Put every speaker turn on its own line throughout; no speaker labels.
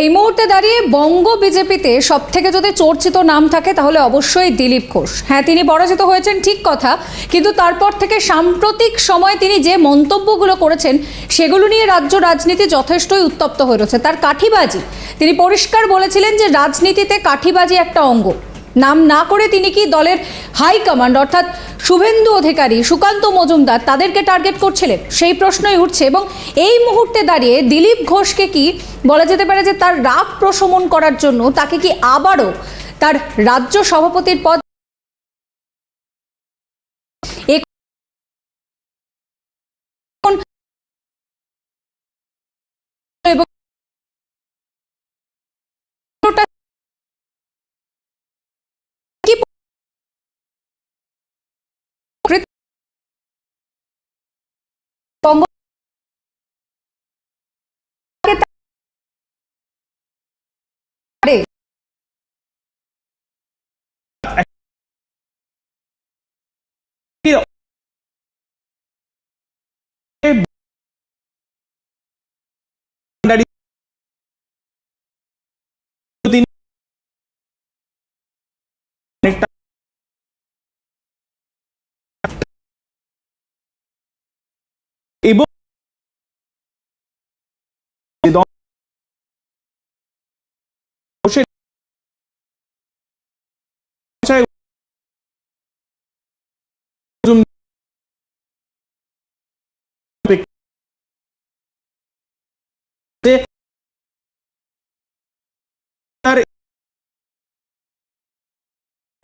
এই মুহূর্তে দাঁড়িয়ে বঙ্গ বিজেপিতে সব থেকে যদি চর্চিত নাম থাকে, তাহলে অবশ্যই দিলীপ ঘোষ। হ্যাঁ তিনি পরাজিত হয়েছেন, ঠিক কথা। কিন্তু তারপর থেকে সাম্প্রতিক সময়ে তিনি যে মন্তব্যগুলো করেছেন, সেগুলো নিয়ে রাজ্য রাজনীতি যথেষ্টই উত্তপ্ত হয়ে রয়েছে। তার কাঠিবাজি, তিনি পরিষ্কার বলেছিলেন যে রাজনীতিতে কাঠিবাজি একটা অঙ্গ। নাম না করে তিনি কি দলের হাই কমান্ড অর্থাৎ শুভেন্দু অধিকারী, সুকান্ত মজুমদার তাদেরকে টার্গেট করছিলেন? সেই প্রশ্নই উঠছে এবং এই মুহূর্তে দাঁড়িয়ে দিলীপ ঘোষকে কি বলা যেতে পারে যে তার রাগ প্রশমন করার জন্য তাকে কি আবারও তার রাজ্য সভাপতির পদ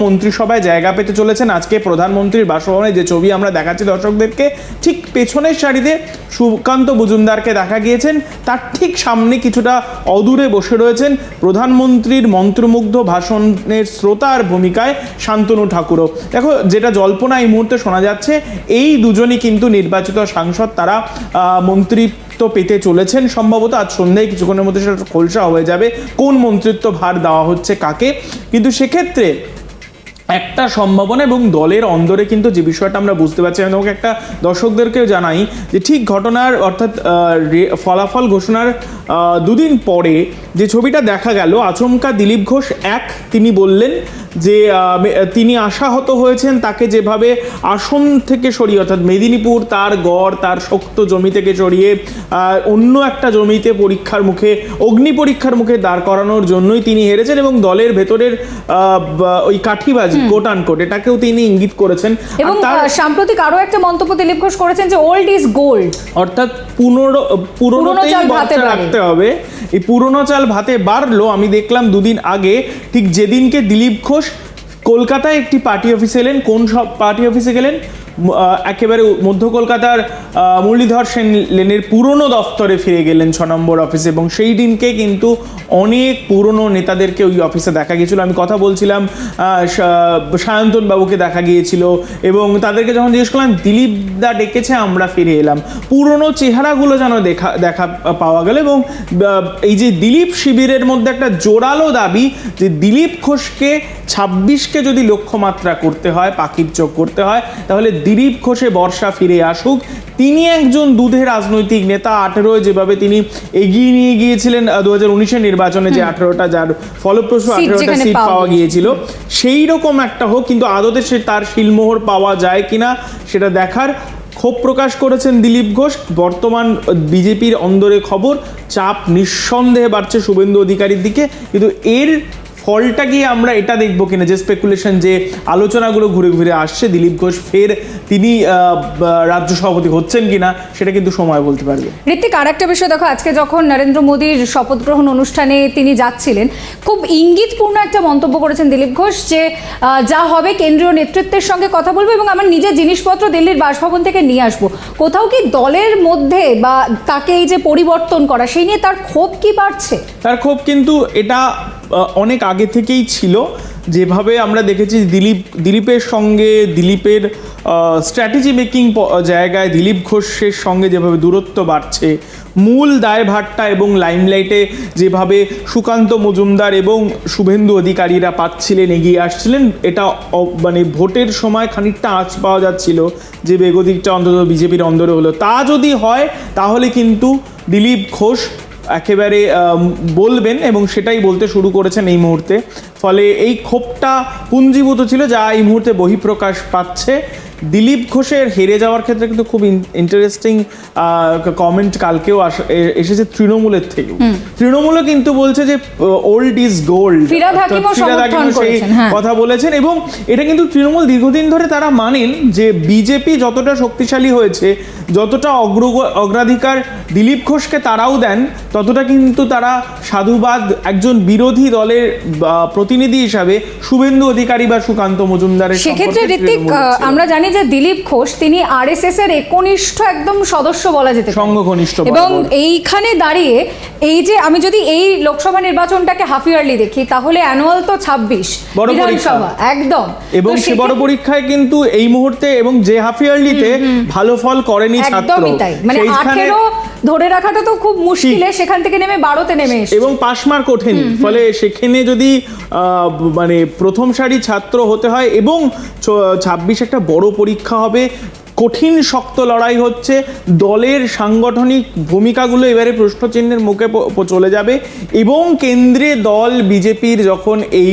মন্ত্রিসভায় জায়গা পেতে চলেছেন। আজকে প্রধানমন্ত্রীর বাসভবনে যে ছবি আমরা দেখাচ্ছি দর্শকদেরকে ঠিক পেছনের সারিতে সুকান্ত মজুমদারকে দেখা গিয়েছেন। তার ঠিক সামনে কিছুটা অদূরে বসে রয়েছেন প্রধানমন্ত্রীর মন্ত্রমুগ্ধ ভাষণের শ্রোতার ভূমিকায় শান্তনু ঠাকুরও। দেখো যেটা জল্পনা এই মুহূর্তে শোনা যাচ্ছে এই দুজনই কিন্তু নির্বাচিত সাংসদ তারা আহ, মন্ত্রিত্ব পেতে চলেছেন সম্ভবত। আজ সন্ধ্যায় কিছুক্ষণের মধ্যে সেটা খোলসা হয়ে যাবে। কোন মন্ত্রিত্ব ভার দেওয়া হচ্ছে কাকে? কিন্তু সেক্ষেত্রে একটা সম্ভাবনা এবং দলের অন্দরে কিন্তু যে বিষয়টা আমরা বুঝতে পারছি, আমি তোমাকে একটা দর্শকদেরকেও জানাই যে ঠিক ঘটনার অর্থাৎ ফলাফল ঘোষণার দুদিন পরে যে ছবিটা দেখা গেল, আচমকা দিলীপ ঘোষ এক, তিনি বললেন যে তিনি আশাহত হয়েছেন তাকে যেভাবে আসন থেকে সরিয়ে অর্থাৎ মেদিনীপুর তার গড় তার শক্ত জমি থেকে সরিয়ে অন্য একটা জমিতে পরীক্ষার মুখে অগ্নি পরীক্ষার মুখে দাঁড় করানোর জন্যই তিনি হেরেছেন এবং দলের ভেতরের ওই কাঠিবাজি কোট আনকোট এটাকেও তিনি ইঙ্গিত করেছেন।
এবং
তার
সাম্প্রতিক আরও একটা মন্তব্য দিলীপ ঘোষ করেছেন যে ওল্ড ইজ গোল্ড
অর্থাৎ পুনর
পুরনো
পুরনোতেই রাখতে হবে। এই পুরনো চাল ভাতে বাড়লো আমি দেখলাম দুদিন আগে ঠিক যেদিনকে দিলীপ ঘোষ কলকাতায় একটি পার্টি অফিসে এলেন। কোন সব পার্টি অফিসে গেলেন? একেবারে মধ্য কলকাতার মুরলীধর সেন লেনের পুরনো দফতরে ফিরে গেলেন ছ নম্বর অফিসে এবং সেই দিনকে কিন্তু অনেক পুরনো নেতাদেরকে ওই অফিসে দেখা গিয়েছিল। আমি কথা বলছিলাম সায়ন্তন বাবুকে দেখা গিয়েছিল এবং তাদেরকে যখন জিজ্ঞেস করলাম, দিলীপ দা ডেকেছে, আমরা ফিরে এলাম। পুরনো চেহারাগুলো যেন দেখা দেখা পাওয়া গেল এবং এই যে দিলীপ শিবিরের মধ্যে একটা জোরালো দাবি যে দিলীপ ঘোষকে ছাব্বিশকে যদি লক্ষ্যমাত্রা করতে হয়, পাখির চোখ করতে হয়, তাহলে দিলীপ ঘোষে বর্ষা ফিরে আসুক। তিনি একজন দুধে রাজনৈতিক নেতা। আঠেরোয় যেভাবে তিনি এগিয়ে নিয়ে গিয়েছিলেন দু হাজার উনিশের নির্বাচনে যে আঠেরোটা যার ফলপ্রসূ আঠেরোটা সিট
পাওয়া
পাওয়া গিয়েছিল। সেই রকম একটা হোক কিন্তু আদতে সে তার শিলমোহর পাওয়া যায় কিনা সেটা দেখার ক্ষোভ প্রকাশ করেছেন দিলীপ ঘোষ। বর্তমান বিজেপির অন্দরে খবর চাপ নিঃসন্দেহে বাড়ছে শুভেন্দু অধিকারীর দিকে। কিন্তু এর ফলটা গিয়ে আমরা এটা দেখব কিনা যে স্পেকুলেশন যে আলোচনাগুলো ঘুরে ঘুরে আসছে দিলীপ ঘোষ ফের তিনি রাজ্য সভাপতি হচ্ছেন কিনা সেটা কিন্তু সময় বলতে পারবে।
ঋত্বিক আর একটা বিষয় দেখো আজকে যখন নরেন্দ্র মোদীর শপথ গ্রহণ অনুষ্ঠানে তিনি যাচ্ছিলেন খুব ইঙ্গিতপূর্ণ একটা মন্তব্য করেছেন দিলীপ ঘোষ যে যা হবে কেন্দ্রীয় নেতৃত্বের সঙ্গে কথা বলব এবং আমার নিজের জিনিসপত্র দিল্লির বাসভবন থেকে নিয়ে আসব। কোথাও কি দলের মধ্যে বা তাকে এই যে পরিবর্তন করা সেই নিয়ে তার ক্ষোভ কি বাড়ছে?
তার ক্ষোভ কিন্তু এটা অনেক আগে থেকেই ছিল। যেভাবে আমরা দেখেছি দিলীপ, দিলীপের সঙ্গে দিলীপের স্ট্র্যাটেজি মেকিং জায়গায় দিলীপ ঘোষের সঙ্গে যেভাবে দূরত্ব বাড়ছে, মূল দায়ভারটা এবং লাইমলাইটে যেভাবে সুকান্ত মজুমদার এবং শুভেন্দু অধিকারীরা পাচ্ছিলেন, এগিয়ে আসছিলেন, এটা মানে ভোটের সময় খানিকটা আঁচ পাওয়া যাচ্ছিল যে বেগদিকটা অন্তত বিজেপির অন্দরে হলো। তা যদি হয়, তাহলে কিন্তু দিলীপ ঘোষ একেবারে বলবেন এবং সেটাই বলতে শুরু করেছেন এই মুহূর্তে। ফলে এই ক্ষোভটা পুঞ্জীভূত ছিল যা এই মুহূর্তে বহিঃপ্রকাশ পাচ্ছে। দিলীপ ঘোষের হেরে যাওয়ার ক্ষেত্রে কিন্তু খুব ইন্টারেস্টিং কমেন্ট কালকেও এসেছে তৃণমূলের থেকে তৃণমূলও কিন্তু বলছে যে ওল্ড ইজ গোল্ড সেই। কথা বলেছেন এবং এটা কিন্তু তৃণমূল দীর্ঘদিন ধরে তারা মানেন যে বিজেপি যতটা শক্তিশালী হয়েছে যতটা অগ্র অগ্রাধিকার দিলীপ ঘোষকে তারাও দেন ততটা কিন্তু তারা সাধুবাদ একজন বিরোধী দলের বা, প্রতিনিধি হিসাবে শুভেন্দু অধিকারী বা সুকান্ত মজুমদারের
সেক্ষেত্রে ঋত্বিক। আমরা জানি যে দিলীপ ঘোষ তিনি আরএসএস এর একনিষ্ঠ একদম সদস্য বলা যেতে পারে।
সংঘ ঘনিষ্ঠ
এবং এইখানে দাঁড়িয়ে এই যে আমি যদি এই লোকসভা নির্বাচনটাকে হাফ ইয়ারলি দেখি তাহলে অ্যানুয়াল তো ছাব্বিশ
বড় পরীক্ষা।
বিধানসভা একদম
এবং সে বড় পরীক্ষায় কিন্তু এই মুহূর্তে এবং যে হাফ ইয়ারলিতে ভালো ফল করেনি ছাত্র
একদমই তাই মানে
সেইখানে-
আঠেরো ধরে রাখাটা তো খুব মুশকিলে সেখান থেকে নেমে বারোতে নেমে
এবং পাশ মার্ক ওঠেনি। ফলে সেখানে যদি মানে প্রথম সারি ছাত্র হতে হয় এবং ছাব্বিশ একটা বড় পরীক্ষা হবে কঠিন শক্ত লড়াই হচ্ছে দলের সাংগঠনিক ভূমিকাগুলো এবারে প্রশ্নচিহ্নের মুখে চলে যাবে এবং কেন্দ্রে দল বিজেপির যখন এই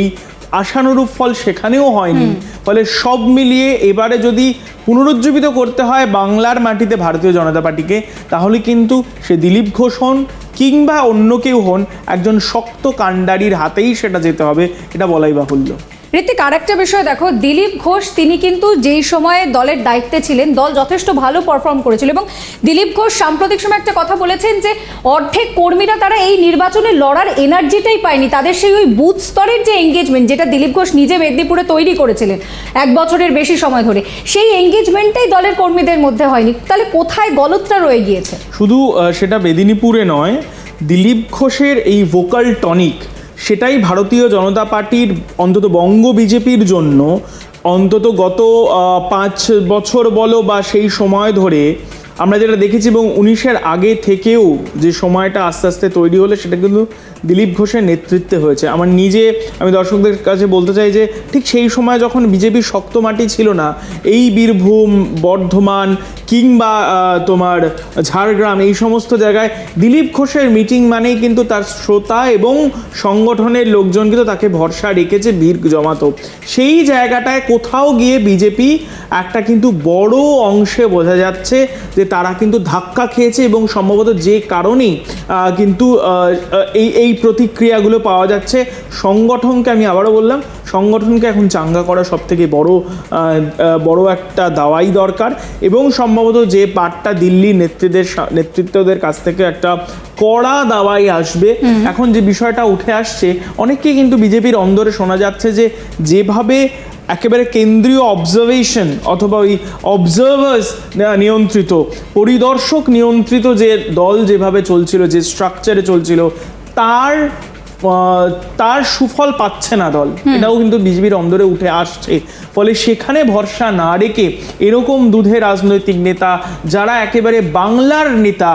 আশানুরূপ ফল সেখানেও হয়নি। ফলে সব মিলিয়ে এবারে যদি পুনরুজ্জীবিত করতে হয় বাংলার মাটিতে ভারতীয় জনতা পার্টিকে তাহলে কিন্তু সে দিলীপ ঘোষ হন কিংবা অন্য কেউ হন একজন শক্ত কাণ্ডারির হাতেই সেটা যেতে হবে এটা বলাই বাহুল্য।
ঋতিক আরেকটা বিষয় দেখো, দিলীপ ঘোষ তিনি কিন্তু যেই সময়ে দলের দায়িত্বে ছিলেন, দল যথেষ্ট ভালো পারফর্ম করেছিল এবং দিলীপ ঘোষ সাম্প্রতিক সময় একটা কথা বলেছেন যে, অর্ধেক কর্মীরা তারা এই নির্বাচনে লড়ার এনার্জিটাই পায়নি। তাদের সেই ওই বুথ স্তরের যে এঙ্গেজমেন্ট যেটা দিলীপ ঘোষ নিজে মেদিনীপুরে তৈরি করেছিলেন এক বছরের বেশি সময় ধরে, সেই এঙ্গেজমেন্টটাই দলের কর্মীদের মধ্যে হয়নি। তাহলে কোথায় গলতটা রয়ে গিয়েছে?
শুধু সেটা মেদিনীপুরে নয়, দিলীপ ঘোষের এই ভোকাল টনিক সেটাই ভারতীয় জনতা পার্টির অন্তত বঙ্গ বিজেপির জন্য অন্তত গত পাঁচ বছর বলো বা সেই সময় ধরে আমরা যেটা দেখেছি এবং উনিশের আগে থেকেও যে সময়টা আস্তে আস্তে তৈরি হলে, সেটা কিন্তু দিলীপ ঘোষের নেতৃত্বে হয়েছে। আমার নিজে, আমি দর্শকদের কাছে বলতে চাই যে ঠিক সেই সময় যখন বিজেপির শক্ত মাটি ছিল না, এই বীরভূম, বর্ধমান কিংবা তোমার ঝাড়গ্রাম, এই সমস্ত জায়গায় দিলীপ ঘোষের মিটিং মানেই কিন্তু তার শ্রোতা এবং সংগঠনের লোকজন কিন্তু তাকে ভরসা রেখেছে ভিড় জমাতো। সেই জায়গাটায় কোথাও গিয়ে বিজেপি একটা কিন্তু বড় অংশে বোঝা যাচ্ছে যে তারা কিন্তু ধাক্কা খেয়েছে এবং সম্ভবত যে কারণেই কিন্তু এই এই প্রতিক্রিয়াগুলো পাওয়া যাচ্ছে। সংগঠনকে আমি আবারও বললাম সংগঠনকে এখন চাঙ্গা করা সব থেকে বড় বড় একটা দাওয়াই দরকার। এবং সম্ভবত যে পার্টটা দিল্লি নেতৃত্বের নেতৃত্বদের কাছ থেকে একটা কড়া দাওয়াই আসবে। এখন যে বিষয়টা উঠে আসছে অনেককেই কিন্তু বিজেপির অন্দরে শোনা যাচ্ছে যে যেভাবে একেবারে কেন্দ্রীয় অবজারভেশন অথবা ওই অবজার্ভার্স নিয়ন্ত্রিত, পরিদর্শক নিয়ন্ত্রিত যে দল যেভাবে চলছিল, যে স্ট্রাকচারে চলছিল, তার তার সুফল পাচ্ছে না দল। এটাও কিন্তু বিজেপির অন্দরে উঠে আসছে। ফলে সেখানে ভরসা না রেখে এরকম দুধে রাজনৈতিক নেতা যারা একেবারে বাংলার নেতা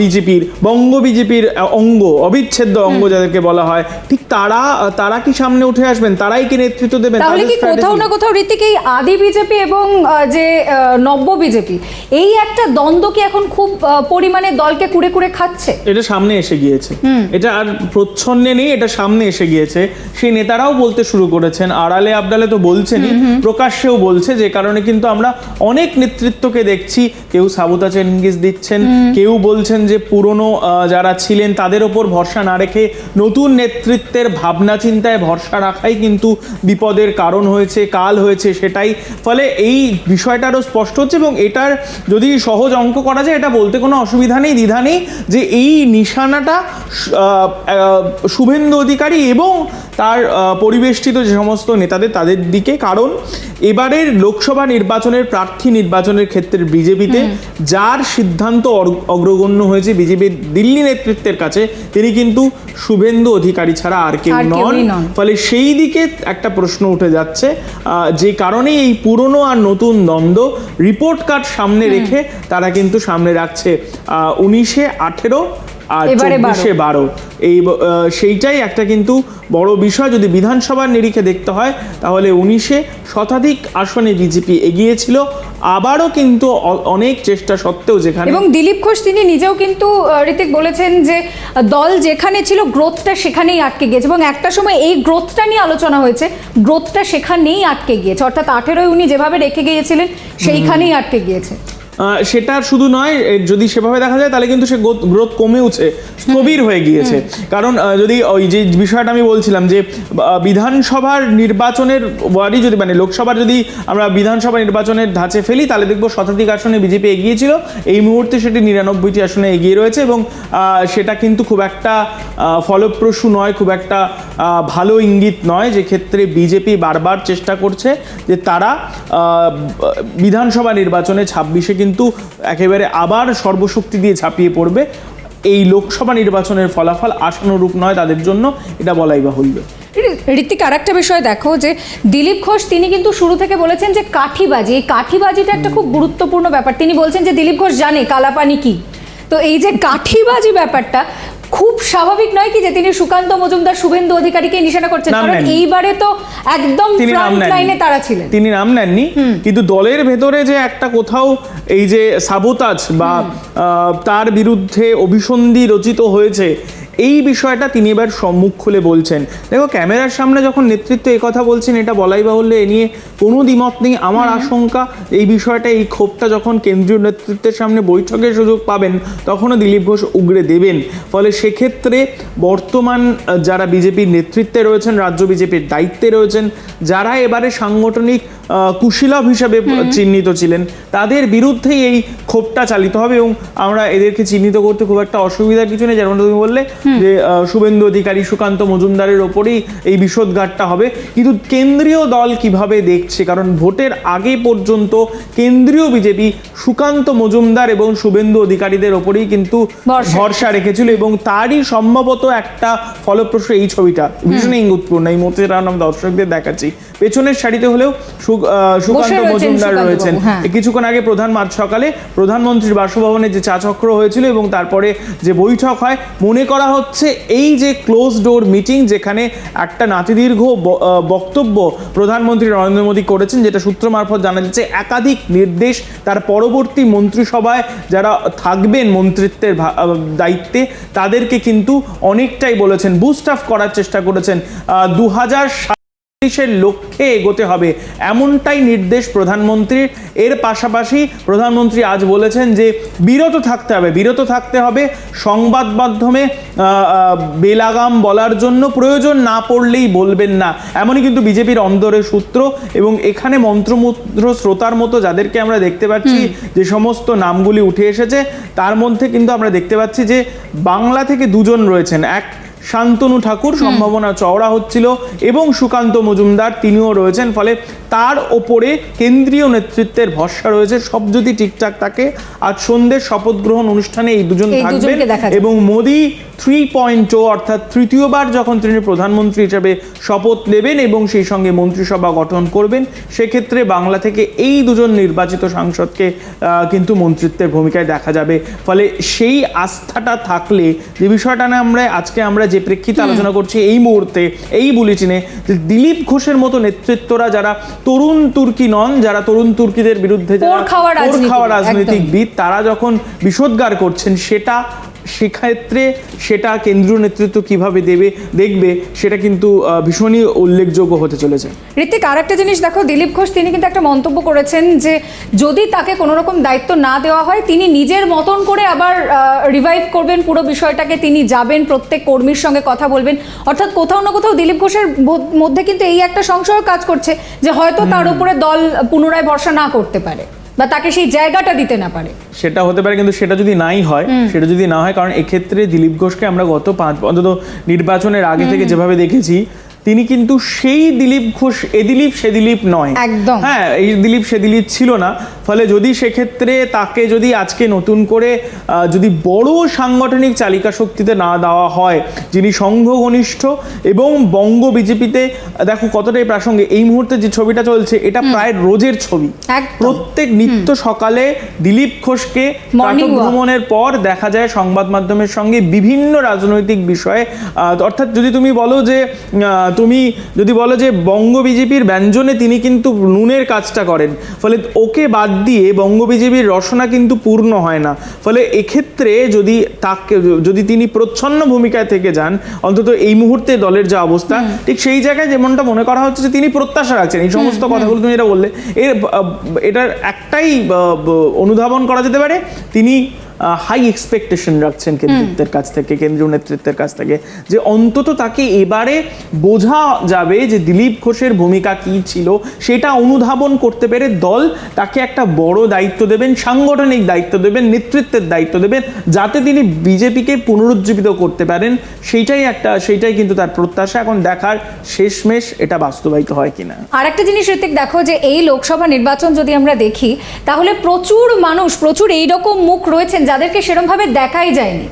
বিজেপির বঙ্গ বিজেপির অঙ্গ অবিচ্ছেদ্য অঙ্গ যাদেরকে বলা হয় ঠিক তারা তারা কি সামনে উঠে আসবেন? তারাই কি নেতৃত্ব দেবেন?
তাহলে কি কোথাও না কোথাও ঋতিক এই আদি বিজেপি এবং যে নব্য বিজেপি এই একটা দ্বন্দ্ব কি এখন খুব পরিমাণে দলকে কুড়ে কুড়ে খাচ্ছে?
এটা সামনে এসে গিয়েছে। এটা আর প্রচ্ছন্নে নেই এটা সামনে এসে গিয়েছে। সেই নেতারাও বলতে শুরু করেছেন। আড়ালে আবডালে তো বলছেনই। প্রকাশ্যেও বলছে যে কারণে কিন্তু আমরা অনেক নেতৃত্বকে দেখছি। কেউ সাবুতা চেঙ্গিস দিচ্ছেন কেউ বলছেন যে পুরনো যারা ছিলেন তাদের ওপর ভরসা না রেখে নতুন নেতৃত্বের ভাবনা চিন্তায় ভরসা রাখাই কিন্তু বিপদের কারণ হয়েছে কাল হয়েছে সেটাই। ফলে এই বিষয়টারও স্পষ্ট হচ্ছে এবং এটার যদি সহজ অঙ্ক করা যায় এটা বলতে কোনো অসুবিধা নেই দ্বিধা নেই যে এই নিশানাটা শুভেন্দু অধিকারী এবং তার পরিবেষ্টিত যে সমস্ত নেতাদের তাদের দিকে কারণ এবারের লোকসভা নির্বাচনের প্রার্থী নির্বাচনের ক্ষেত্রে বিজেপিতে যার সিদ্ধান্ত অগ্রগণ্য হয়েছে বিজেপির দিল্লি নেতৃত্বের কাছে তিনি কিন্তু শুভেন্দু অধিকারী ছাড়া আর কেউ নন। ফলে সেই দিকে একটা প্রশ্ন উঠে যাচ্ছে যে কারণে এই পুরনো আর নতুন দ্বন্দ্ব রিপোর্ট কার্ড সামনে রেখে তারা কিন্তু সামনে রাখছে উনিশে আঠেরো আর। চব্বিশে বারো। এই সেইটাই একটা কিন্তু বড় বিষয়। যদি বিধানসভার নিরিখে দেখতে হয় তাহলে উনিশে শতাধিক আসনে বিজেপি এগিয়েছিল। আবারও কিন্তু অনেক চেষ্টা সত্ত্বেও যেখানে
এবং দিলীপ ঘোষ তিনি নিজেও কিন্তু ঋতিক বলেছেন যে দল যেখানে ছিল গ্রোথটা সেখানেই আটকে গিয়েছে। এবং একটা সময় এই গ্রোথটা নিয়ে আলোচনা হয়েছে। গ্রোথটা সেখানেই আটকে গিয়েছে। অর্থাৎ আঠেরোই উনি যেভাবে রেখে গিয়েছিলেন সেইখানেই আটকে গিয়েছে।
সেটা শুধু নয় যদি সেভাবে দেখা যায় তাহলে কিন্তু সে গ্রোথ কমেওছে স্থবির হয়ে গিয়েছে। কারণ যদি ওই যে বিষয়টা আমি বলছিলাম যে বিধানসভার নির্বাচনের ওয়ার্ডই যদি মানে লোকসভার যদি আমরা বিধানসভা নির্বাচনের ধাঁচে ফেলি তাহলে দেখব শতাধিক আসনে বিজেপি এগিয়েছিল এই মুহূর্তে সেটি নিরানব্বইটি আসনে এগিয়ে রয়েছে এবং সেটা কিন্তু খুব একটা ফলপ্রসূ নয় খুব একটা ভালো ইঙ্গিত নয় যে ক্ষেত্রে বিজেপি বারবার চেষ্টা করছে যে তারা বিধানসভা নির্বাচনে ছাব্বিশে কিন্তু একেবারে আবার সর্বশক্তি দিয়ে ঝাঁপিয়ে পড়বে। এই লোকসভা নির্বাচনের ফলাফল আশানুরূপ নয় তাদের জন্য, এটা বলাই বাহুল্য।
ঋতিক আর একটা বিষয় দেখো যে দিলীপ ঘোষ, তিনি কিন্তু শুরু থেকে বলেছেন যে কাঠিবাজি, এই কাঠিবাজিটা একটা খুব গুরুত্বপূর্ণ ব্যাপার। তিনি বলছেন যে দিলীপ ঘোষ জানে, কালাপানি কি? তো এই যে কাঠিবাজি ব্যাপারটা খুব স্বাভাবিক নয় কি যে তিনি সুকান্ত মজুমদার শুভেন্দু অধিকারীকে নিশানা করছেন। কারণ এইবারে তো একদম লাইনে তারা ছিলেন।
তিনি নাম নেননি। কিন্তু দলের ভেতরে যে একটা কোথাও এই যে সাবোতাজ বা তার বিরুদ্ধে অভিসন্ধি রচিত হয়েছে এই বিষয়টা তিনি এবার সম্মুখ খুলে বলছেন। দেখো ক্যামেরার সামনে যখন নেতৃত্ব কথা বলছেন এটা বলাই বাহুল্য এ নিয়ে কোনো দ্বিমত নেই। আমার আশঙ্কা এই বিষয়টা এই ক্ষোভটা যখন কেন্দ্রীয় নেতৃত্বের সামনে বৈঠকের সুযোগ পাবেন তখনও দিলীপ ঘোষ উগড়ে দেবেন। ফলে সেক্ষেত্রে বর্তমান যারা বিজেপির নেতৃত্বে রয়েছেন রাজ্য বিজেপির দায়িত্বে রয়েছেন যারা এবারে সাংগঠনিক কুশীলভ হিসাবে চিহ্নিত ছিলেন তাদের বিরুদ্ধেই এই ক্ষোভটা চালিত হবে এবং আমরা এদেরকে চিহ্নিত করতে খুব একটা অসুবিধার কিছু নেই। যেমন তুমি বললে যে শুভেন্দু অধিকারী সুকান্ত মজুমদারের ওপরেই এই বিষোদঘাতটা হবে। কিন্তু কেন্দ্রীয় দল কীভাবে দেখছে? কারণ ভোটের আগে পর্যন্ত কেন্দ্রীয় বিজেপি সুকান্ত মজুমদার এবং শুভেন্দু অধিকারীদের ওপরেই কিন্তু
ভরসা।
রেখেছিল এবং তারই সম্ভবত একটা ফলপ্রসূ এই ছবিটা। ভীষণ ইঙ্গুতপূর্ণ। এই মুহূর্তে আমরা দর্শকদের দেখাচ্ছি। পেছনের সারিতে হলেও সুকান্ত মজুমদার রয়েছেন।
হ্যাঁ।
কিছুক্ষণ আগে প্রধান মাঝ সকালে প্রধানমন্ত্রীর বাসভবনে যে চা চক্র হয়েছিল এবং তারপরে যে বৈঠক হয় মনে করা হচ্ছে এই যে ক্লোজ ডোর মিটিং যেখানে একটা নাতিদীর্ঘ বক্তব্য প্রধানমন্ত্রী নরেন্দ্র মোদী করেছেন, যেটা সূত্র মারফত জানা যাচ্ছে, একাধিক নির্দেশ তার পরবর্তী মন্ত্রিসভায় যারা থাকবেন মন্ত্রিত্বের দায়িত্বে, তাদেরকে কিন্তু অনেকটাই বলেছেন বুস্ট আপ করার চেষ্টা করেছেন। দু হাজার লক্ষ্যে এগোতে হবে এমনটাই নির্দেশ প্রধানমন্ত্রীর। এর পাশাপাশি প্রধানমন্ত্রী আজ বলেছেন যে বিরত থাকতে হবে বিরত থাকতে হবে সংবাদ মাধ্যমে বেলাগাম বলার জন্য প্রয়োজন না পড়লেই বলবেন না। এমনই কিন্তু বিজেপির অন্দরের সূত্র এবং এখানে মন্ত্রমুদ্র শ্রোতার মতো যাদেরকে আমরা দেখতে পাচ্ছি যে সমস্ত নামগুলি উঠে এসেছে তার মধ্যে কিন্তু আমরা দেখতে পাচ্ছি যে বাংলা থেকে দুজন রয়েছেন। এক শান্তনু ঠাকুর সম্ভাবনা চওড়া হচ্ছিল এবং সুকান্ত মজুমদার তিনিও রয়েছেন। ফলে তার ওপরে কেন্দ্রীয় নেতৃত্বের ভরসা রয়েছে। সব যদি ঠিকঠাক থাকে আজ সন্ধ্যের শপথ গ্রহণ অনুষ্ঠানে এই দুজন থাকবেন। এবং মোদি থ্রি পয়েন্ট অর্থাৎ তৃতীয়বার যখন তিনি প্রধানমন্ত্রী হিসেবে শপথ নেবেন এবং সেই সঙ্গে মন্ত্রিসভা গঠন করবেন সেক্ষেত্রে বাংলা থেকে এই দুজন নির্বাচিত সাংসদকে কিন্তু মন্ত্রিত্বের ভূমিকায় দেখা যাবে। ফলে সেই আস্থাটা থাকলে যে বিষয়টা না আমরা আজকে আমরা যে প্রেক্ষিতে আলোচনা করছি এই মুহূর্তে এই বুলেটিনে যে দিলীপ ঘোষের মতো নেতৃত্বরা যারা তরুণ তুর্কি নন যারা তরুণ তুর্কিদের বিরুদ্ধে যারা
খাওয়া
পোড় খাওয়া
রাজনীতিবিদ,
তারা যখন বিষোদ্গার করছেন সেটা সেক্ষেত্রে সেটা কেন্দ্রীয় নেতৃত্ব কীভাবে দেবে দেখবে সেটা কিন্তু ভীষণই উল্লেখযোগ্য হতে চলেছে।
ঋতিক আর একটা জিনিস দেখো দিলীপ ঘোষ তিনি কিন্তু একটা মন্তব্য করেছেন যে যদি তাকে কোনো রকম দায়িত্ব না দেওয়া হয় তিনি নিজের মতন করে আবার রিভাইভ করবেন পুরো বিষয়টাকে তিনি যাবেন প্রত্যেক কর্মীর সঙ্গে কথা বলবেন। অর্থাৎ কোথাও না কোথাও দিলীপ ঘোষের মধ্যে কিন্তু এই একটা সংশয় কাজ করছে যে হয়তো তার উপরে দল পুনরায় ভরসা না করতে পারে। বা তাকে সেই জায়গাটা দিতে না পারে।
সেটা হতে পারে কিন্তু সেটা যদি নাই হয় সেটা যদি না হয় কারণ এক্ষেত্রে দিলীপ ঘোষকে আমরা গত পাঁচ অন্তত নির্বাচনের আগে থেকে যেভাবে দেখেছি তিনি কিন্তু সেই দিলীপ ঘোষ এ দিলীপ সে দিলীপ নয়।
একদম।
হ্যাঁ এই দিলীপ সে দিলীপ ছিল না। ফলে যদি সেক্ষেত্রে তাকে যদি আজকে নতুন করে যদি বড় সাংগঠনিক চালিকা শক্তিতে না দেওয়া হয় যিনি সংঘ ঘনিষ্ঠ এবং বঙ্গ বিজেপিতে দেখো কতটাই প্রাসঙ্গে এই মুহূর্তে যে ছবিটা চলছে এটা প্রায় রোজের ছবি। প্রত্যেক নিত্য সকালে দিলীপ ঘোষকে ভ্রমণের পর দেখা যায় সংবাদ মাধ্যমের সঙ্গে বিভিন্ন রাজনৈতিক বিষয়ে অর্থাৎ যদি তুমি বলো যে তুমি যদি বলো যে বঙ্গ বিজেপির ব্যঞ্জনে তিনি কিন্তু নুনের কাজটা করেন ফলে ওকে বাদ দিয়ে বঙ্গ বিজেপির রসনা কিন্তু পূর্ণ হয় না। ফলে এক্ষেত্রে যদি তাকে যদি তিনি প্রচ্ছন্ন ভূমিকায় থেকে যান অন্তত এই মুহূর্তে দলের যা অবস্থা ঠিক সেই জায়গায় যেমনটা মনে করা হচ্ছে যে তিনি প্রত্যাশা রাখছেন। এই সমস্ত কথাগুলো তুমি এটা বললে এর এটার একটাই অনুধাবন করা যেতে পারে তিনি হাই এক্সপেকটেশন রাখছেন কেন্দ্রের কাছ থেকে কেন্দ্রীয় নেতৃত্বের কাছ থেকে যে অন্তত তাকে এবারে বোঝা যাবে যে দিলীপ ঘোষের ভূমিকা কি ছিল সেটা অনুধাবন করতে পেরে দল তাকে একটা বড় দায়িত্ব দেবেন সাংগঠনিক দায়িত্ব দেবেন নেতৃত্বের দায়িত্ব দেবেন যাতে তিনি বিজেপিকে পুনরুজ্জীবিত করতে পারেন সেইটাই একটা সেইটাই কিন্তু তার প্রত্যাশা। এখন দেখার শেষমেশ এটা বাস্তবায়িত হয় কিনা।
আর একটা জিনিস ঋতিক দেখো যে এই লোকসভা নির্বাচন যদি আমরা দেখি তাহলে প্রচুর মানুষ প্রচুর এইরকম মুখ রয়েছেন যাদেরকে সেরমভাবে দেখাই যায়নি।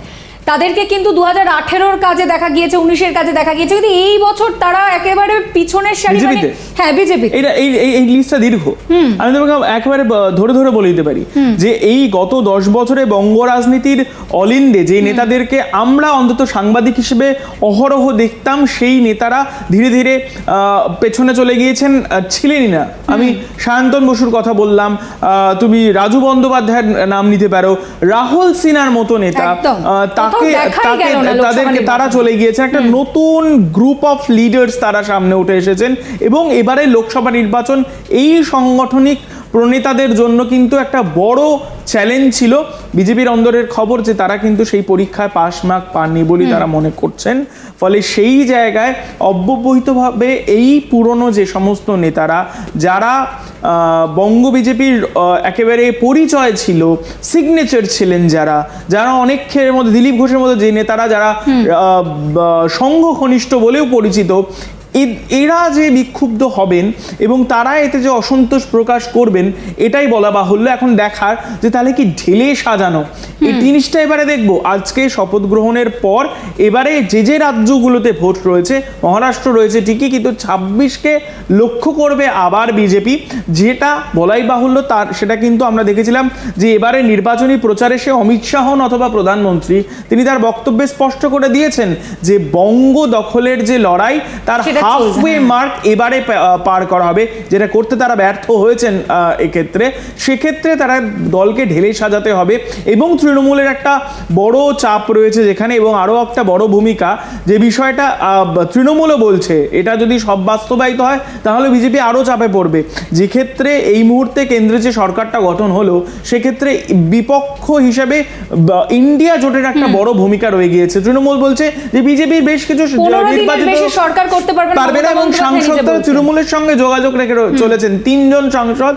তাদেরকে কিন্তু দু হাজার আঠেরোর কাজে দেখা গিয়েছে উনিশের কাজে দেখা গিয়েছে। কিন্তু এই বছর তারা একেবারে পিছনের সারি মানে- হ্যাঁ বিজেপি।
এইটা এই এই- লিস্টটা দীর্ঘ। আমি তোমাকে একেবারে ধরে ধরে বলে দিতে পারি যে এই গত দশ বছরে বঙ্গ রাজনীতির অলিন্দে যে নেতাদেরকে আমরা অন্তত সাংবাদিক হিসেবে অহরহ দেখতাম সেই নেতারা ধীরে ধীরে পেছনে চলে গিয়েছেন ছিলেনই না। আমি সায়ন্তন বসুর কথা বললাম আহ, তুমি রাজু বন্দ্যোপাধ্যায়ের নাম নিতে পারো রাহুল সিনহার মতো নেতা তাকে তাদেরকে তারা চলে গিয়েছে। একটা নতুন গ্রুপ অফ লিডার্স তারা সামনে উঠে এসেছেন এবং এবারে লোকসভা নির্বাচন এই সাংগঠনিক প্রণেতাদের জন্য কিন্তু একটা বড় চ্যালেঞ্জ ছিল। বিজেপির অন্দরের খবর যে তারা কিন্তু সেই পরীক্ষায় পাস মার্ক পাননি বলে তারা মনে করছেন। ফলে সেই জায়গায় অব্যবহিতভাবে এই পুরনো যে সমস্ত নেতারা যারা বঙ্গ বিজেপির একেবারে পরিচয় ছিল সিগনেচার ছিলেন যারা যারা অনেকের মধ্যে দিলীপ ঘোষের মতো যে নেতারা যারা সংঘ ঘনিষ্ঠ বলেও পরিচিত এরা যে বিক্ষুব্ধ হবেন এবং তারা এতে যে অসন্তোষ প্রকাশ করবেন এটাই বলা বাহুল্য। এখন দেখার যে তাহলে কি ঢেলে সাজানো? এই জিনিসটা এবারে দেখব। আজকে শপথ গ্রহণের পর এবারে যে যে রাজ্যগুলোতে ভোট রয়েছে মহারাষ্ট্র রয়েছে ঠিকই কিন্তু ছাব্বিশকে লক্ষ্য করবে আবার বিজেপি। যেটা বলাই বাহুল্য তার সেটা কিন্তু আমরা দেখেছিলাম যে এবারে নির্বাচনী প্রচারে সে অমিত শাহ হন অথবা প্রধানমন্ত্রী তিনি তার বক্তব্যে স্পষ্ট করে দিয়েছেন যে বঙ্গ দখলের যে লড়াই তার
সেটা
হাফ
চলছে,
ওয়ে মার্ক এবারে পার করা হবে যেটা করতে তারা ব্যর্থ হয়েছেন এক্ষেত্রে। সেক্ষেত্রে তারা দলকে ঢেলে সাজাতে হবে এবং তৃণমূলের একটা বড় চাপ রয়েছে যেখানে এবং আরও একটা বড় ভূমিকা যে বিষয়টা তৃণমূলও বলছে এটা যদি সব বাস্তবায়িত হয় তাহলে বিজেপি আরও চাপে পড়বে। যে ক্ষেত্রে এই মুহূর্তে কেন্দ্রে যে সরকারটা গঠন হলো সেক্ষেত্রে বিপক্ষ হিসেবে ইন্ডিয়া জোটের একটা বড় ভূমিকা রয়ে গিয়েছে। তৃণমূল বলছে যে বিজেপির বেশ কিছু
সরকার করতে পারবে
পারবে না এবং সাংসদরা তৃণমূলের সঙ্গে যোগাযোগ রেখে চলেছেন তিনজন সাংসদ।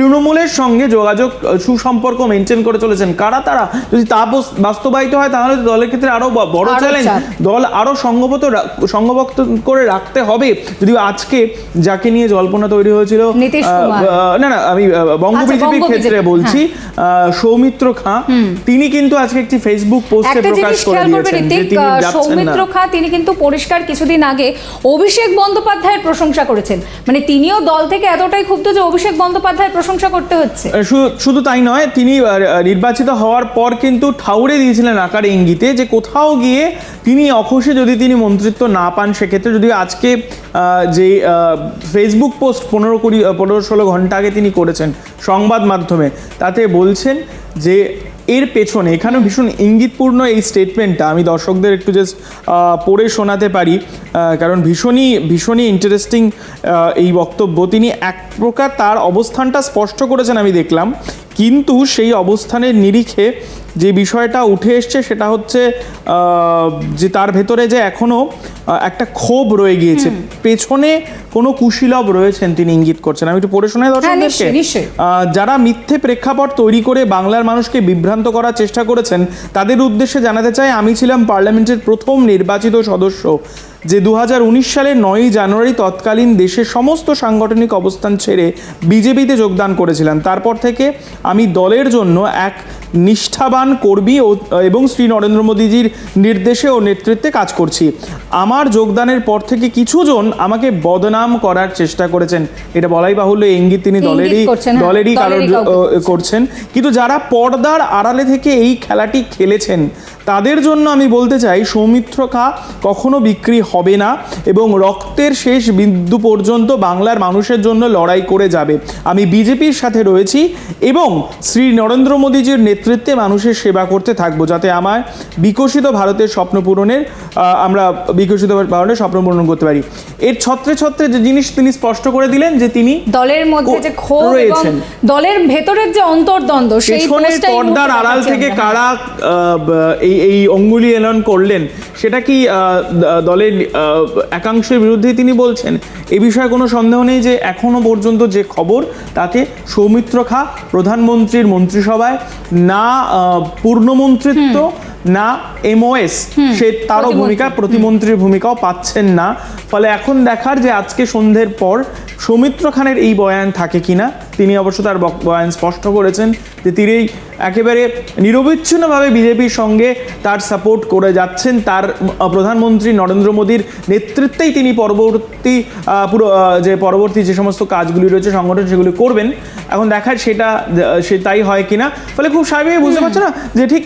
তৃণমূলের সঙ্গে যোগাযোগ সুসম্পর্ক মেনটেন করে চলেছেন। কারা তারা? যদি তা বাস্তবায়িত হয় তাহলে দলের ক্ষেত্রে আরও বড় চ্যালেঞ্জ দল আরও সংঘবদ্ধ সংঘবদ্ধ করে রাখতে হবে। যদি আজকে যাকে নিয়ে জল্পনা তৈরি হয়েছিল না না আমি বঙ্গ
আচ্ছা,
বিজেপির ক্ষেত্রে বলছি সৌমিত্র খাঁ তিনি কিন্তু আজকে একটি ফেসবুক পোস্টে প্রকাশ করে দিয়েছেন যে তিনি
সৌমিত্র খা তিনি কিন্তু পরিষ্কার কিছুদিন আগে অভিষেক বন্দ্যোপাধ্যায়ের প্রশংসা করেছেন। মানে তিনিও দল থেকে এতটাই ক্ষুব্ধ যে অভিষেক বন্দ্যোপাধ্যায়ের প্রশংসা করতে হচ্ছে।
শুধু- তাই নয়, তিনি নির্বাচিত হওয়ার পর কিন্তু ঠাউরে দিয়েছিলেন আকার ইঙ্গিতে যে কোথাও গিয়ে তিনি অখুশি যদি তিনি মন্ত্রিত্ব না পান, সেক্ষেত্রে যদি আজকে যে ফেসবুক পোস্ট পনেরো কুড়ি পনেরো ষোলো ঘণ্টা আগে তিনি করেছেন সংবাদ মাধ্যমে, তাতে বলছেন যে এর পেছনে, এখানেও ভীষণ ইঙ্গিতপূর্ণ এই স্টেটমেন্টটা আমি দর্শকদের একটু জাস্ট পড়ে শোনাতে পারি। কারণ ভীষণই ভীষণই ইন্টারেস্টিং এই বক্তব্য। তিনি এক প্রকার তার অবস্থানটা স্পষ্ট করেছেন আমি দেখলাম। কিন্তু সেই অবস্থানের নিরিখে যে বিষয়টা উঠে এসছে সেটা হচ্ছে যে তার ভেতরে যে এখনও একটা ক্ষোভ রয়ে গিয়েছে। পেছনে কোনো কুশীলব রয়েছেন তিনি ইঙ্গিত করছেন। আমি একটু পড়ে শোনাই দর্শকদেরকে।
নিশ্চয়ই।
আহ, যারা মিথ্যে প্রেক্ষাপট তৈরি করে বাংলার মানুষকে বিভ্রান্ত করার চেষ্টা করেছেন তাদের উদ্দেশ্যে জানাতে চাই আমি ছিলাম পার্লামেন্টের প্রথম নির্বাচিত সদস্য যে দু হাজার উনিশ সালের নয়ই জানুয়ারি তৎকালীন দেশের সমস্ত সাংগঠনিক অবস্থান ছেড়ে বিজেপিতে যোগদান করেছিলাম। তারপর থেকে আমি দলের জন্য এক নিষ্ঠাবান কর্মী ও- এবং শ্রী নরেন্দ্র মোদীজির নির্দেশে ও নেতৃত্বে কাজ করছি। আমার যোগদানের পর থেকে কিছুজন আমাকে বদনাম করার চেষ্টা করেছেন। এটা বলাই বাহুল্য ইঙ্গিত তিনি দলেরই
হ্যাঁ,
দলেরই কারণ
দলেরই
আহ, করছেন। কিন্তু যারা পর্দার আড়ালে থেকে এই খেলাটি খেলেছেন তাদের জন্য আমি বলতে চাই সৌমিত্র খা কখনো বিক্রি হবে না এবং রক্তের শেষ বিন্দু পর্যন্ত বাংলার মানুষের জন্য লড়াই করে যাবে। আমি বিজেপির সাথে রয়েছি এবং শ্রী নরেন্দ্র মোদীজির নেতৃত্বে মানুষের সেবা করতে থাকব যাতে আমার বিকশিত ভারতের স্বপ্ন পূরণের আমরা বিকশিত ভারতের স্বপ্ন পূরণ করতে পারি। এর ছত্রে ছত্রে যে জিনিস তিনি স্পষ্ট করে দিলেন যে তিনি
দলের মধ্যে যে ক্ষোভ
রয়েছেন।
দলের ভেতরের যে অন্তর্দ্বন্দ্ব সেই
পর্দার আড়াল থেকে কারা এই এই অঙ্গুলি এলন করলেন সেটা কি দলের একাংশের বিরুদ্ধেই তিনি বলছেন? এ বিষয়ে কোনো সন্দেহ নেই যে এখনও পর্যন্ত যে খবর তাতে সৌমিত্র খা প্রধানমন্ত্রীর মন্ত্রিসভায় না পূর্ণমন্ত্রিত্ব না এমওএস সে তারও ভূমিকা প্রতিমন্ত্রীর ভূমিকাও পাচ্ছেন না। ফলে এখন দেখার যে আজকে সন্ধ্যের পর সৌমিত্র খানের এই বয়ান থাকে কিনা তিনি অবশ্য তার বয়ান স্পষ্ট করেছেন যে তিনি একেবারে নিরবিচ্ছিন্নভাবে বিজেপির সঙ্গে তার সাপোর্ট করে যাচ্ছেন তার প্রধানমন্ত্রী নরেন্দ্র মোদীর নেতৃত্বেই তিনি পরবর্তী পুরো যে পরবর্তী যে সমস্ত কাজগুলি রয়েছে সংগঠন সেগুলি করবেন। এখন দেখার সেটা সে তাই হয় কিনা? ফলে খুব স্বাভাবিক বুঝতে পারছ না যে ঠিক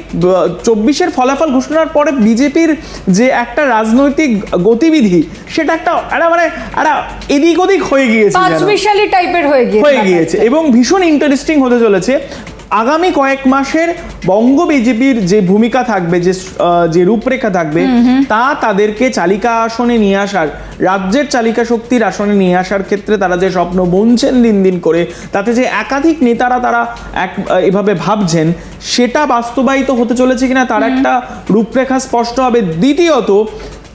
চব্বিশের ফলাফল ঘোষণার পরে বিজেপির যে একটা রাজনৈতিক গতিবিধি সেটা একটা একটা মানে একটা এদিক ওদিক হয়ে গিয়েছে
টাইপের হয়ে গিয়েছে
হয়ে গিয়েছে এবং ভীষণ ইন্টারেস্টিং হতে চলেছে। আগামী কয়েক মাসের বঙ্গ বিজেপির যে ভূমিকা থাকবে যে যে রূপরেখা থাকবে তা তাদেরকে চালিকা আসনে নিয়ে আসার রাজ্যের চালিকা শক্তির আসনে নিয়ে আসার ক্ষেত্রে তারা যে স্বপ্ন বুনছেন দিন দিন করে তাতে যে একাধিক নেতারা তারা এক এভাবে ভাবছেন সেটা বাস্তবায়িত হতে চলেছে কিনা তার একটা রূপরেখা স্পষ্ট হবে। দ্বিতীয়ত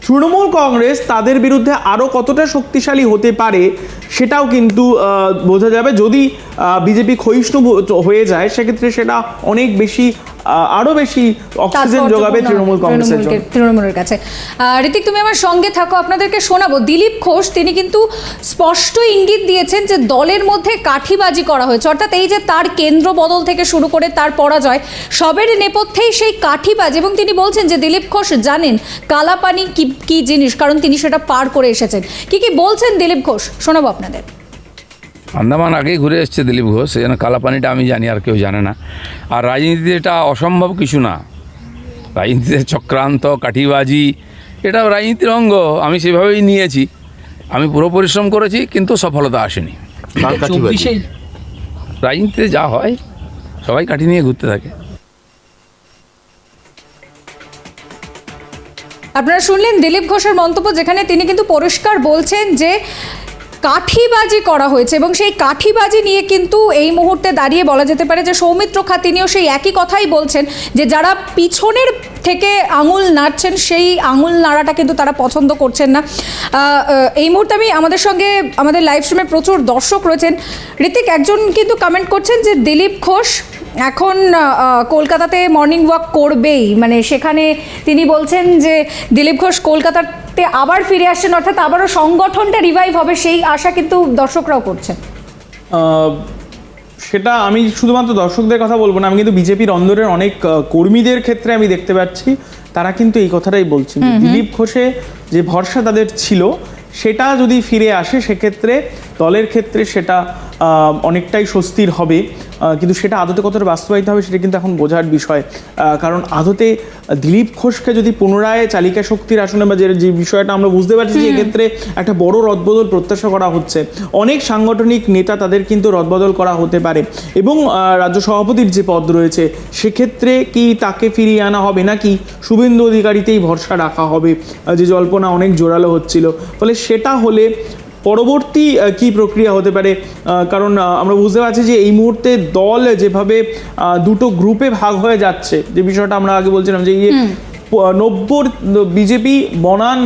তৃণমূল কংগ্রেস তাদের বিরুদ্ধে আরও কতটা শক্তিশালী হতে পারে সেটাও কিন্তু বোঝা যাবে। যদি বিজেপি ক্ষয়িষ্ণু হয়ে যায়, সেক্ষেত্রে সেটা অনেক বেশি আরও বেশি অক্সিজেন যোগাবে তৃণমূল কংগ্রেসের
তৃণমূলের কাছে। ঋতিক তুমি আমার সঙ্গে থাকো আপনাদেরকে শোনাবো। দিলীপ ঘোষ তিনি কিন্তু স্পষ্ট ইঙ্গিত দিয়েছেন যে দলের মধ্যে কাঠিবাজি করা হয়েছে। অর্থাৎ এই যে তার কেন্দ্র বদল থেকে শুরু করে তার পরাজয় সবের নেপথ্যেই সেই কাঠিবাজি। এবং তিনি বলছেন যে দিলীপ ঘোষ জানেন কালাপানি কি কি জিনিস কারণ তিনি সেটা পার করে এসেছেন। কি কি বলছেন দিলীপ ঘোষ? শোনাবো আপনাদের।
আন্দামান আগেই ঘুরে এসছে দিলীপ ঘোষ সেই জন্য কালাপানিটা আমি জানি আর কেউ জানে না। আর রাজনীতিতে এটা অসম্ভব কিছু না। রাজনীতিতে চক্রান্ত কাঠিবাজি এটা রাজনীতির অঙ্গ আমি সেভাবেই নিয়েছি। আমি পুরো পরিশ্রম করেছি কিন্তু সফলতা আসেনি। রাজনীতিতে যা হয় সবাই কাঠি নিয়ে ঘুরতে থাকে।
আপনারা শুনলেন দিলীপ ঘোষের মন্তব্য যেখানে তিনি কিন্তু পরিষ্কার বলছেন যে কাঠিবাজি করা হয়েছে এবং সেই কাঠিবাজি নিয়ে কিন্তু এই মুহূর্তে দাঁড়িয়ে বলা যেতে পারে যে সৌমিত্র খা, তিনিও সেই একই কথাই বলছেন যে যারা পিছনের থেকে আঙুল নাড়ছেন, সেই আঙুল নাড়াটা কিন্তু তারা পছন্দ করছেন না। এই মুহূর্তে আমি আমাদের সঙ্গে আমাদের লাইভ স্ট্রিমে প্রচুর দর্শক রয়েছেন। ঋতিক, একজন কিন্তু কমেন্ট করছেন যে দিলীপ ঘোষ এখন কলকাতাতে মর্নিং ওয়াক করবেই। মানে সেখানে তিনি বলছেন যে দিলীপ ঘোষ কলকাতাতে আবার ফিরে আসছেন অর্থাৎ আবারও সংগঠনটা রিভাইভ হবে সেই আশা কিন্তু দর্শকরাও করছেন।
সেটা আমি শুধুমাত্র দর্শকদের কথা বলব না আমি কিন্তু বিজেপির অন্দরের অনেক কর্মীদের ক্ষেত্রে আমি দেখতে পাচ্ছি তারা কিন্তু এই কথাটাই বলছেন দিলীপ ঘোষে যে ভরসা তাদের ছিল সেটা যদি ফিরে আসে সেক্ষেত্রে দলের ক্ষেত্রে সেটা অনেকটাই স্বস্তির হবে। কিন্তু সেটা আদতে কতটা বাস্তবায়িত হবে সেটা কিন্তু এখন বোঝার বিষয়। কারণ আদতে দিলীপ ঘোষকে যদি পুনরায় চালিকা শক্তির আসনে বা যে যে বিষয়টা আমরা বুঝতে পারছি যে এক্ষেত্রে একটা বড় রদবদল প্রত্যাশা করা হচ্ছে। অনেক সাংগঠনিক নেতা তাদের কিন্তু রদবদল করা হতে পারে। এবং রাজ্য সভাপতির যে পদ রয়েছে সেক্ষেত্রে কি তাকে ফিরিয়ে আনা হবে নাকি শুভেন্দু অধিকারীতেই ভরসা রাখা হবে? যে জল্পনা অনেক জোরালো হচ্ছিল। ফলে সেটা হলে পরবর্তী কি প্রক্রিয়া হতে পারে? কারণ আমরা বুঝতে পারছি যে এই মুহূর্তে দল যেভাবে দুটো গ্রুপে ভাগ হয়ে যাচ্ছে, যে বিষয়টা আমরা আগে বলছিলাম যে ইয়ে নব্বর বিজেপি বনান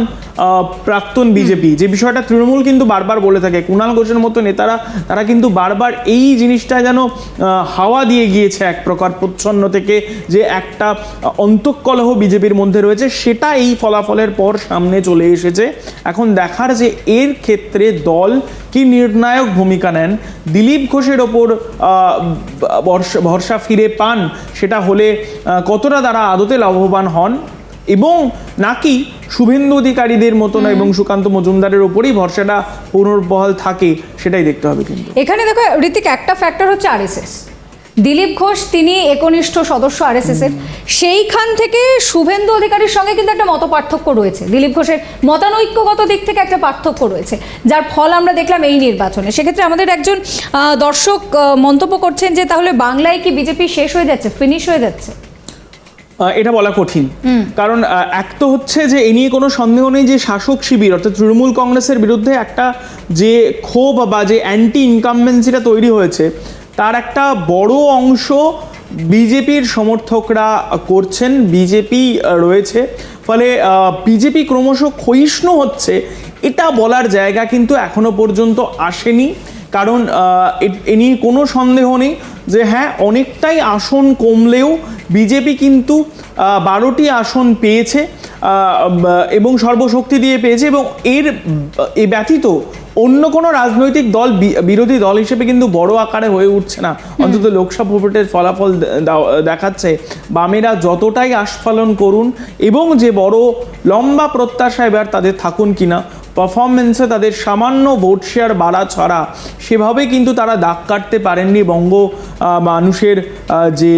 প্রাক্তন বিজেপি। যে বিষয়টা তৃণমূল কিন্তু বারবার বলে থাকে কুণাল ঘোষের মতো নেতারা তারা কিন্তু বারবার এই জিনিসটা যেন হাওয়া দিয়ে গিয়েছে এক প্রকার প্রচ্ছন্ন থেকে যে একটা অন্তঃকলহ বিজেপির মধ্যে রয়েছে সেটা এই ফলাফলের পর সামনে চলে এসেছে। এখন দেখার যে এর ক্ষেত্রে দল কি নির্ণায়ক ভূমিকা নেন দিলীপ ঘোষের ওপর ভরসা ভরসা ফিরে পান সেটা হলে কতটা তারা আদতে লাভবান হন এবং নাকি শুভেন্দু অধিকারীদের মতন এবং সুকান্ত মজুমদারের ওপরেই ভরসাটা পুনর্বহাল থাকে সেটাই দেখতে হবে কিন্তু।
এখানে দেখো ঋতিক একটা ফ্যাক্টর হচ্ছে আরএসএস দিলীপ ঘোষ তিনি একনিষ্ঠ সদস্য আরএসএস এর। সেইখান থেকে শুভেন্দু অধিকারীর সঙ্গে কিন্তু একটা মত পার্থক্য রয়েছে। দিলীপ ঘোষের মতানৈক্যগত দিক থেকে একটা পার্থক্য রয়েছে। যার ফল আমরা দেখলাম এই নির্বাচনে। সেক্ষেত্রে আমাদের একজন দর্শক মন্তব্য করছেন যে তাহলে বাংলায় কি বিজেপি শেষ হয়ে যাচ্ছে ফিনিশ হয়ে যাচ্ছে?
এটা বলা কঠিন। কারণ এক তো হচ্ছে যে এ নিয়ে কোনো সন্দেহ নেই যে শাসক শিবির অর্থাৎ তৃণমূল কংগ্রেসের বিরুদ্ধে একটা যে ক্ষোভ বা যে অ্যান্টি ইনকামবেন্সিটা তৈরি হয়েছে তার একটা বড় অংশ বিজেপির সমর্থকরা করছেন। বিজেপি রয়েছে। ফলে বিজেপি ক্রমশ ক্ষয়িষ্ণু হচ্ছে। এটা বলার জায়গা কিন্তু এখনও পর্যন্ত আসেনি। কারণ এ- নিয়ে কোনো সন্দেহ নেই যে হ্যাঁ অনেকটাই আসন কমলেও বিজেপি কিন্তু বারোটি আসন পেয়েছে এবং সর্বশক্তি দিয়ে পেয়েছে এবং এর এ ব্যতীত অন্য কোনো রাজনৈতিক দল বিরোধী দল হিসেবে কিন্তু বড় আকারে হয়ে উঠছে না। অন্তত লোকসভা ভোটের ফলাফল দেখাচ্ছে। বামেরা যতটাই আস্ফালন করুন এবং যে বড় লম্বা প্রত্যাশা এবার তাদের থাকুন কিনা পারফরমেন্সে তাদের সামান্য ভোট শেয়ার বাড়া ছড়া সেভাবে কিন্তু তারা দাগ কাটতে পারেননি বঙ্গ মানুষের যে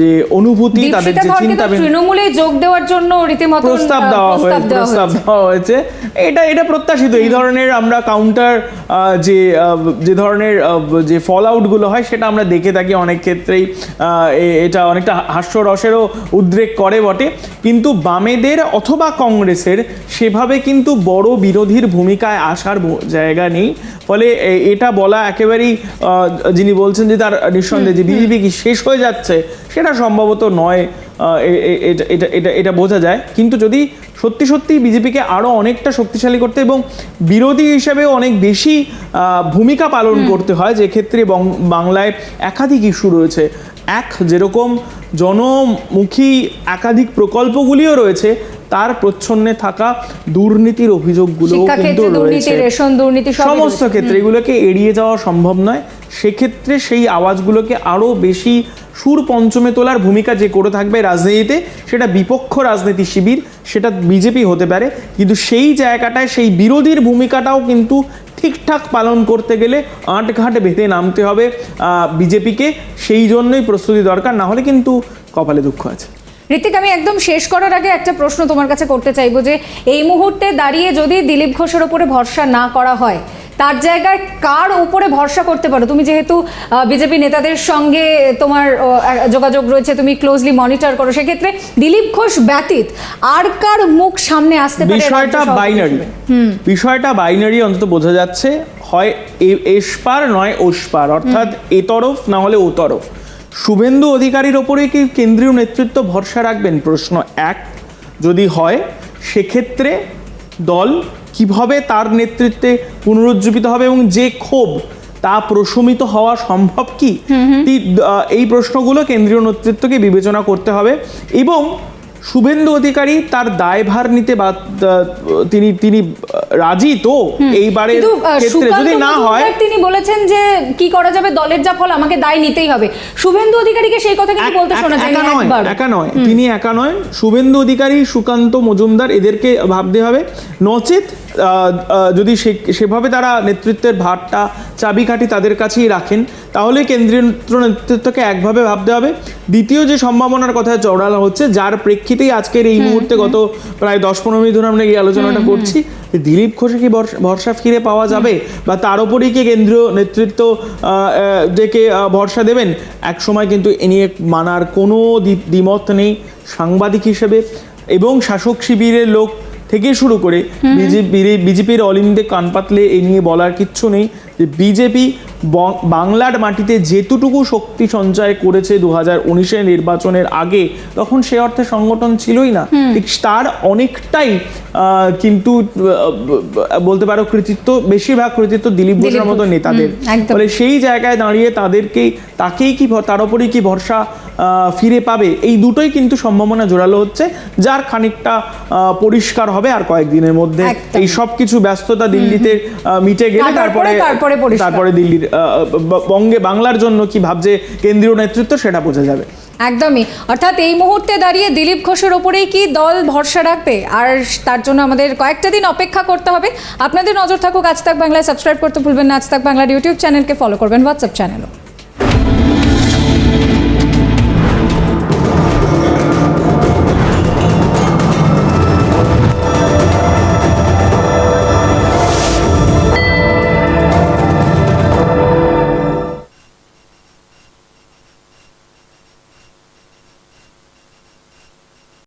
যে অনুভূতি তাদের যে চিন্তা
তৃণমূলে যোগ দেওয়ার জন্য রীতিমতো
প্রস্তাব দেওয়া হয়েছে প্রস্তাব দেওয়া হয়েছে। এটা এটা প্রত্যাশিত। এই ধরনের আমরা কাউন্টার যে যে ধরনের যে ফল আউটগুলো হয় সেটা আমরা দেখে থাকি অনেক ক্ষেত্রেই। এটা অনেকটা হাস্যরসেরও উদ্রেক করে বটে। কিন্তু বামেদের অথবা কংগ্রেসের সেভাবে কিন্তু বড় বিরোধীর ভূমিকায় আসার জায়গা নেই। ফলে এটা বলা একেবারেই যিনি বলছেন যে তার নিঃসন্দেহে যে বিজেপি কি শেষ হয়ে যাচ্ছে সেটা সম্ভবত নয় এটা এটা এটা বোঝা যায়। কিন্তু যদি সত্যি সত্যি বিজেপিকে আরও অনেকটা শক্তিশালী করতে এবং বিরোধী হিসেবেও অনেক বেশি ভূমিকা পালন করতে হয় যে ক্ষেত্রে বাংলায় একাধিক ইস্যু রয়েছে। এক যেরকম জনমুখী একাধিক প্রকল্পগুলিও রয়েছে তার প্রচ্ছন্নে থাকা দুর্নীতির অভিযোগগুলো কিন্তু রয়েছে।
রেশন দুর্নীতি
সমস্ত ক্ষেত্রে এগুলোকে এড়িয়ে যাওয়া সম্ভব নয়। সেক্ষেত্রে সেই আওয়াজগুলোকে আরও বেশি সুর পঞ্চমে তোলার ভূমিকা যে করে থাকবে রাজনীতিতে সেটা বিপক্ষ রাজনীতি শিবির সেটা বিজেপি হতে পারে। কিন্তু সেই জায়গাটায় সেই বিরোধীর ভূমিকাটাও কিন্তু ঠিকঠাক পালন করতে গেলে আটঘাট বেঁধে নামতে হবে বিজেপিকে। সেই জন্যই প্রস্তুতি দরকার, না হলে কিন্তু কপালে দুঃখ আছে।
ঋতিক, আমি একদম শেষ করার আগে একটা প্রশ্ন তোমার কাছে করতে চাইব যে, এই মুহূর্তে দাঁড়িয়ে যদি দিলীপ ঘোষের ওপরে ভরসা না করা হয় তার জায়গায় কার উপরে ভরসা করতে পারো? তুমি যেহেতু বিজেপি নেতাদের সঙ্গে তোমার যোগাযোগ রয়েছে তুমি ক্লোজলি মনিটর করো সেক্ষেত্রে দিলীপ ঘোষ ব্যতীত আর কার মুখ সামনে আসতে পারে?
বিষয়টা বাইনারি বিষয়টা বাইনারি অন্তত বোঝা যাচ্ছে হয় এসপার নয় ওসপার অর্থাৎ এ তরফ না হলে ও তরফ। শুভেন্দু অধিকারীর ওপরে কি কেন্দ্রীয় নেতৃত্ব ভরসা রাখবেন? প্রশ্ন এক। যদি হয় সেক্ষেত্রে দল কীভাবে তার নেতৃত্বে পুনরুজ্জীবিত হবে এবং যে ক্ষোভ তা প্রশমিত হওয়া সম্ভব কি? এই প্রশ্নগুলো কেন্দ্রীয় নেতৃত্বকে বিবেচনা করতে হবে এবং শুভেন্দু অধিকারী তার দায়ভার নিতে বা তিনি তিনি রাজি তো এইবারে ক্ষেত্রে। যদি না হয়
তিনি বলেছেন যে কি করা যাবে দলের যা ফল আমাকে দায় নিতেই হবে। শুভেন্দু অধিকারীকে সেই কথা কিন্তু বলতে শোনা যায় একবার।
একা নয়। তিনি একা নয়। শুভেন্দু অধিকারী সুকান্ত মজুমদার এদেরকে ভাবতে হবে। নচেত যদি সেভাবে তারা নেতৃত্বের ভারটা চাবিকাঠি তাদের কাছেই রাখেন তাহলে কেন্দ্রীয় নেতৃত্বকে একভাবে ভাবতে হবে। দ্বিতীয় যে সম্ভাবনার কথা চড়ানো হচ্ছে যার প্রেক্ষিতেই আজকের এই মুহূর্তে গত প্রায় দশ পনেরো মিনিট ধরে আমরা এই আলোচনাটা করছি দিলীপ ঘোষে কি ভরসা- ফিরে পাওয়া যাবে? বা তার উপরেই কি কেন্দ্রীয় নেতৃত্ব ডেকে ভরসা দেবেন? এক সময় কিন্তু এ নিয়ে মানার কোনো দ্বি- দ্বিমত নেই সাংবাদিক হিসেবে এবং শাসক শিবিরের লোক থেকে শুরু করে বিজেপি বিজেপির অল ইন্ডিয়া কান পাতলে এ নিয়ে বলার কিচ্ছু নেই। যে বিজেপি বাংলার মাটিতে যেতুটুকু শক্তি সঞ্চয় করেছে দু হাজার উনিশের নির্বাচনের আগে তখন সে অর্থে সংগঠন ছিলই না। ঠিক তার অনেকটাই কিন্তু বলতে পারো কৃতিত্ব বেশিরভাগ কৃতিত্ব দিলীপ ঘোষের মতো নেতাদের। ফলে সেই জায়গায় দাঁড়িয়ে তাদেরকেই তাকেই কি তার উপরেই কি ভরসা ফিরে পাবে এই দুটোই কিন্তু সম্ভাবনা জোরালো হচ্ছে যার খানিকটা পরিষ্কার হবে আর কয়েকদিনের মধ্যে। এই সব কিছু ব্যস্ততা দিল্লিতে মিটে গেলে
তারপরে-
তারপরে
তারপরে
দিল্লির বঙ্গে বাংলার জন্য কি ভাবছে কেন্দ্রীয় নেতৃত্ব সেটা বোঝা যাবে।
একদমই। অর্থাৎ এই মুহূর্তে দাঁড়িয়ে দিলীপ ঘোষের ওপরেই কি দল ভরসা রাখবে? আর তার জন্য আমাদের কয়েকটা দিন অপেক্ষা করতে হবে। আপনাদের নজর থাকুক আজ তাক বাংলায়। সাবস্ক্রাইব করতে ভুলবেন না। আজ তাক বাংলার ইউটিউব চ্যানেলকে ফলো করবেন। হোয়াটসঅ্যাপ চ্যানেলও।